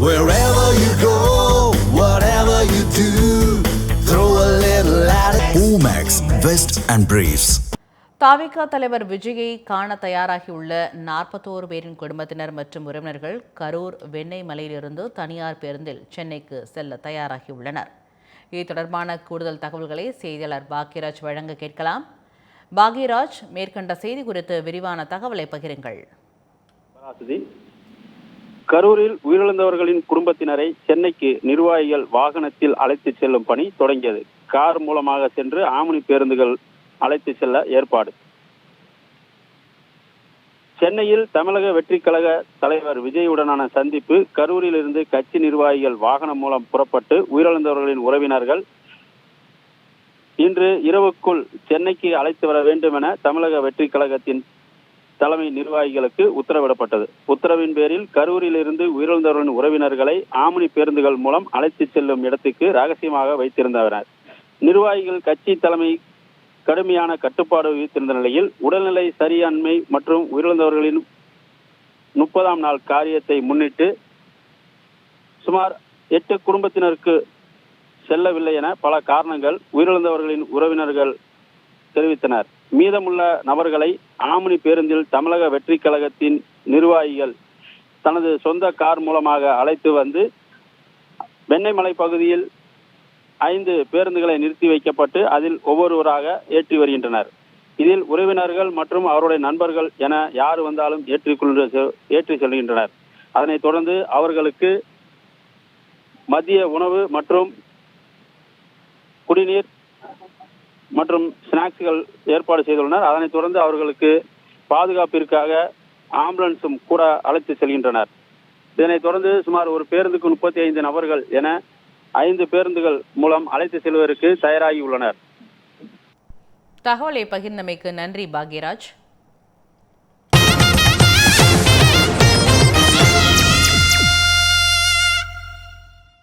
Wherever you go, whatever you do, throw a little at it. Omax, Vest and Briefs. தாவிக தலைவர் விஜயை காண தயாராகியுள்ள நாற்பத்தோரு பேரின் குடும்பத்தினர் மற்றும் உறவினர்கள் கரூர் வெண்ணெய் மலையிலிருந்து தனியார் பேருந்தில் சென்னைக்கு செல்ல தயாராகியுள்ளனர் இது தொடர்பான கூடுதல் தகவல்களை செய்தியாளர் பாக்யராஜ் வழங்க கேட்கலாம் பாக்யராஜ் மேற்கண்ட செய்தி குறித்து விரிவான தகவலை பகிருங்கள் கரூரில் உயிரிழந்தவர்களின் குடும்பத்தினரை சென்னைக்கு நிர்வாகிகள் வாகனத்தில் அழைத்து செல்லும் பணி தொடங்கியது. கார் மூலமாக சென்று ஆமணி பேருந்துகள் அழைத்து செல்ல ஏற்பாடு. சென்னையில் தமிழக வெற்றிக் கழக தலைவர் விஜயுடனான சந்திப்பு கரூரில் இருந்து கட்சி நிர்வாகிகள் வாகனம் மூலம் புறப்பட்டு உயிரிழந்தவர்களின் உறவினர்கள் இன்று இரவுக்குள் சென்னைக்கு அழைத்து வர வேண்டும் என தமிழக வெற்றிக் கழகத்தின் தலைமை நிர்வாகிகளுக்கு உத்தரவிடப்பட்டது. உத்தரவின் பேரில் கரூரில் இருந்து உயிரிழந்தவர்களின் உறவினர்களை ஆமணி பேருந்துகள் மூலம் அழைத்து செல்லும் இடத்துக்கு ரகசியமாக வைத்திருந்தனர். நிர்வாகிகள் கட்சி தலைமை கடுமையான கட்டுப்பாடு விதித்திருந்த நிலையில் உடல்நிலை சரியாண்மை மற்றும் உயிரிழந்தவர்களின் முப்பதாம் நாள் காரியத்தை முன்னிட்டு சுமார் எட்டு குடும்பத்தினருக்கு செல்லவில்லை என பல காரணங்கள். உயிரிழந்தவர்களின் உறவினர்கள் தெரிவித்தனர். மீதமுள்ள நபர்களை ஆமணி பேருந்தில் தமிழக வெற்றி கழகத்தின் நிர்வாகிகள் தனது சொந்த கார் மூலமாக அழைத்து வந்து வெண்ணைமலை பகுதியில் ஐந்து பேருந்துகளை நிறுத்தி வைக்கப்பட்டு அதில் ஒவ்வொருவராக ஏற்றி வருகின்றனர். இதில் உறவினர்கள் மற்றும் அவருடைய நண்பர்கள் என யார் வந்தாலும் ஏற்றிக்கொண்டு ஏற்றி செல்கின்றனர். அதனைத் தொடர்ந்து அவர்களுக்கு மதிய உணவு மற்றும் குடிநீர் மற்றும் ஸ்நாக்ஸ்கள் ஏற்பாடு செய்துள்ளனர். அதனைத் தொடர்ந்து அவர்களுக்கு பாதுகாப்பிற்காக ஆம்புலன்ஸும் கூட அழைத்து செல்கின்றனர். இதனைத் தொடர்ந்து சுமார் ஒரு பேருந்துக்கு முப்பத்தி ஐந்து நபர்கள் என ஐந்து பேருந்துகள் மூலம் அழைத்து செல்வதற்கு தயாராகி உள்ளனர் தகவலை பகிர்ந்தமைக்கு நன்றி பாக்யராஜ்.